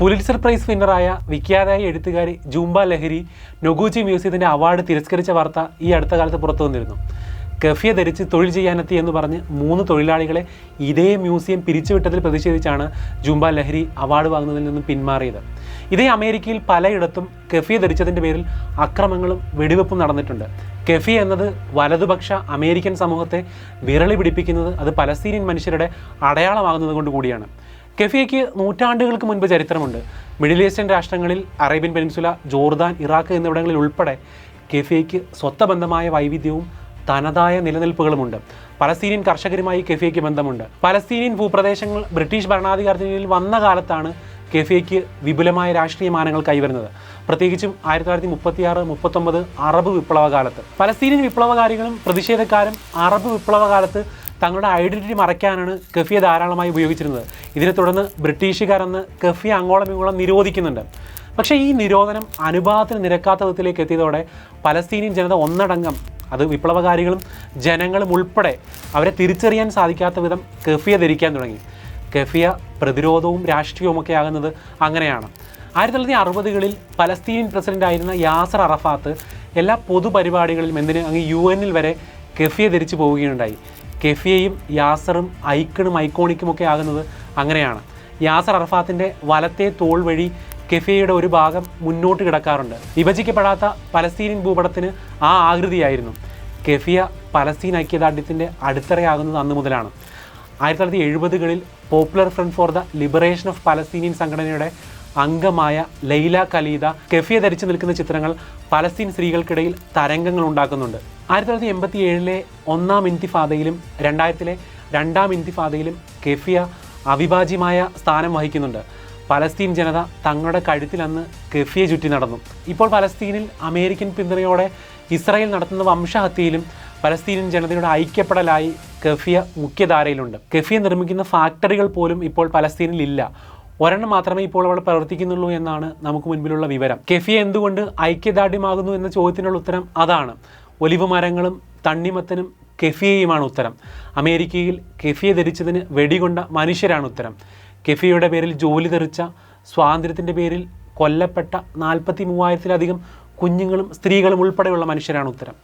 Pulitzer prize വിന്നറായ വിഖ്യാതായ എഴുത്തുകാരി ജൂംബ ലഹരി നൊഗൂജി മ്യൂസിയത്തിന്റെ award തിരസ്കരിച്ച വാർത്ത ഈ അടുത്ത കാലത്ത് പുറത്തു വന്നിരുന്നു. കഫിയ ധരിച്ച് തൊഴിൽ ചെയ്യാനെത്തി എന്ന് പറഞ്ഞ് മൂന്ന് തൊഴിലാളികളെ ഇതേ മ്യൂസിയം പിരിച്ചുവിട്ടതിൽ പ്രതിഷേധിച്ചാണ് ജൂംബ ലഹരി അവാർഡ് വാങ്ങുന്നതിൽ നിന്നും പിന്മാറിയത്. ഇതേ അമേരിക്കയിൽ പലയിടത്തും കഫിയ ധരിച്ചതിന്റെ പേരിൽ അക്രമങ്ങളും വെടിവെപ്പും നടന്നിട്ടുണ്ട്. കെഫി എന്നത് വലതുപക്ഷ അമേരിക്കൻ സമൂഹത്തെ വിരളി പിടിപ്പിക്കുന്നത് അത് പലസ്തീനിയൻ മനുഷ്യരുടെ അടയാളമാകുന്നത് കൊണ്ട് കൂടിയാണ് കെഫിയയ്ക്ക് നൂറ്റാണ്ടുകൾക്ക് മുൻപ് ചരിത്രമുണ്ട്. മിഡിൽ ഈസ്റ്റേൺ രാഷ്ട്രങ്ങളിൽ അറേബ്യൻ പെനിൻസുല ജോർദാൻ ഇറാഖ് എന്നിവിടങ്ങളിൽ ഉൾപ്പെടെ കെഫിയയ്ക്ക് സ്വത്തബന്ധമായ വൈവിധ്യവും തനതായ നിലനിൽപ്പുകളുമുണ്ട്. പലസ്തീനിയൻ കർഷകരുമായി കെഫിയയ്ക്ക് ബന്ധമുണ്ട്. പലസ്തീനിയൻ ഭൂപ്രദേശങ്ങൾ ബ്രിട്ടീഷ് ഭരണാധികാരത്തിൽ വന്ന കാലത്താണ് കെഫിയയ്ക്ക് വിപുലമായ രാഷ്ട്രീയ മാനങ്ങൾ കൈവരുന്നത്. പ്രത്യേകിച്ചും ആയിരത്തി തൊള്ളായിരത്തി മുപ്പത്തിയാറ് മുപ്പത്തൊമ്പത് അറബ് വിപ്ലവകാലത്ത്. പലസ്തീനിയൻ വിപ്ലവകാരികളും പ്രതിഷേധക്കാരും അറബ് വിപ്ലവ കാലത്ത് തങ്ങളുടെ ഐഡന്റിറ്റി മറയ്ക്കാനാണ് കഫിയെ ധാരാളമായി ഉപയോഗിച്ചിരുന്നത്. ഇതിനെ തുടർന്ന് ബ്രിട്ടീഷുകാരെന്ന് കഫിയെ അങ്ങോളം ഇങ്ങോളം നിരോധിക്കുന്നുണ്ട്. പക്ഷേ ഈ നിരോധനം അനുപാതത്തിന് നിരക്കാത്ത വിധത്തിലേക്ക് എത്തിയതോടെ പലസ്തീനിയൻ ജനത ഒന്നടങ്കം അത് വിപ്ലവകാരികളും ജനങ്ങളും ഉൾപ്പെടെ അവരെ തിരിച്ചറിയാൻ സാധിക്കാത്ത വിധം കഫിയ ധരിക്കാൻ തുടങ്ങി. കഫിയ പ്രതിരോധവും രാഷ്ട്രീയവുമൊക്കെ ആകുന്നത് അങ്ങനെയാണ്. ആയിരത്തി തൊള്ളായിരത്തി അറുപതുകളിൽ പലസ്തീനിയൻ പ്രസിഡന്റായിരുന്ന യാസർ അറഫാത്ത് എല്ലാ പൊതുപരിപാടികളിലും എന്തിന് അങ്ങ് യു എന്നിൽ വരെ കഫിയ ധരിച്ചു പോവുകയുണ്ടായി. കെഫിയയും യാസറും ഐക്കണും ഐക്കോണിക്കും ഒക്കെ ആകുന്നത് അങ്ങനെയാണ്. യാസർ അറഫാത്തിന്റെ വലത്തെ തോൾ വഴി കെഫിയയുടെ ഒരു ഭാഗം മുന്നോട്ട് കിടക്കാറുണ്ട്. വിഭജിക്കപ്പെടാത്ത പലസ്തീനിയൻ ഭൂപടത്തിന് ആ ആകൃതിയായിരുന്നു. കെഫിയ പലസ്തീൻ ഐക്യദാർഢ്യത്തിന്റെ അടിത്തറയാകുന്നത് അന്ന് മുതലാണ്. ആയിരത്തി തൊള്ളായിരത്തി എഴുപതുകളിൽ popular front for the liberation of Palestinian സംഘടനയുടെ അംഗമായ ലൈല കലീദ കെഫിയ ധരിച്ചു നിൽക്കുന്ന ചിത്രങ്ങൾ പലസ്തീൻ സ്ത്രീകൾക്കിടയിൽ തരംഗങ്ങൾ ഉണ്ടാക്കുന്നുണ്ട്. ആയിരത്തി തൊള്ളായിരത്തി എൺപത്തി ഏഴിലെ ഒന്നാം ഇൻതിഫാദയിലും രണ്ടായിരത്തിലെ രണ്ടാം ഇൻതിഫാദയിലും കെഫിയ അവിഭാജ്യമായ സ്ഥാനം വഹിക്കുന്നുണ്ട്. പലസ്തീൻ ജനത തങ്ങളുടെ കഴുത്തിൽ അന്ന് കെഫിയെ ചുറ്റി നടന്നു. ഇപ്പോൾ പലസ്തീനിൽ അമേരിക്കൻ പിന്തുണയോടെ ഇസ്രായേൽ നടത്തുന്ന വംശഹത്യയിലും പലസ്തീനിയൻ ജനതയുടെ ഐക്യപ്പെടലായി കെഫിയ മുഖ്യധാരയിലുണ്ട്. കെഫിയ നിർമ്മിക്കുന്ന ഫാക്ടറികൾ പോലും ഇപ്പോൾ പലസ്തീനിൽ ഇല്ല. ഒരെണ്ണം മാത്രമേ ഇപ്പോൾ അവിടെ പ്രവർത്തിക്കുന്നുള്ളൂ എന്നാണ് നമുക്ക് മുൻപിലുള്ള വിവരം. കെഫിയ എന്തുകൊണ്ട് ഐക്യദാർഢ്യമാകുന്നു എന്ന ചോദ്യത്തിനുള്ള ഉത്തരം അതാണ്. ഒലിവ് മരങ്ങളും തണ്ണിമത്തനും കെഫിയയുമാണ് ഉത്തരം. അമേരിക്കയിൽ കെഫിയ ധരിച്ചതിന് വെടികൊണ്ട മനുഷ്യരാണ് ഉത്തരം. കെഫിയയുടെ പേരിൽ ജോലി തെറിച്ച സ്വാതന്ത്ര്യത്തിന്റെ പേരിൽ കൊല്ലപ്പെട്ട നാൽപ്പത്തി മൂവായിരത്തിലധികം കുഞ്ഞുങ്ങളും സ്ത്രീകളും ഉൾപ്പെടെയുള്ള മനുഷ്യരാണ് ഉത്തരം.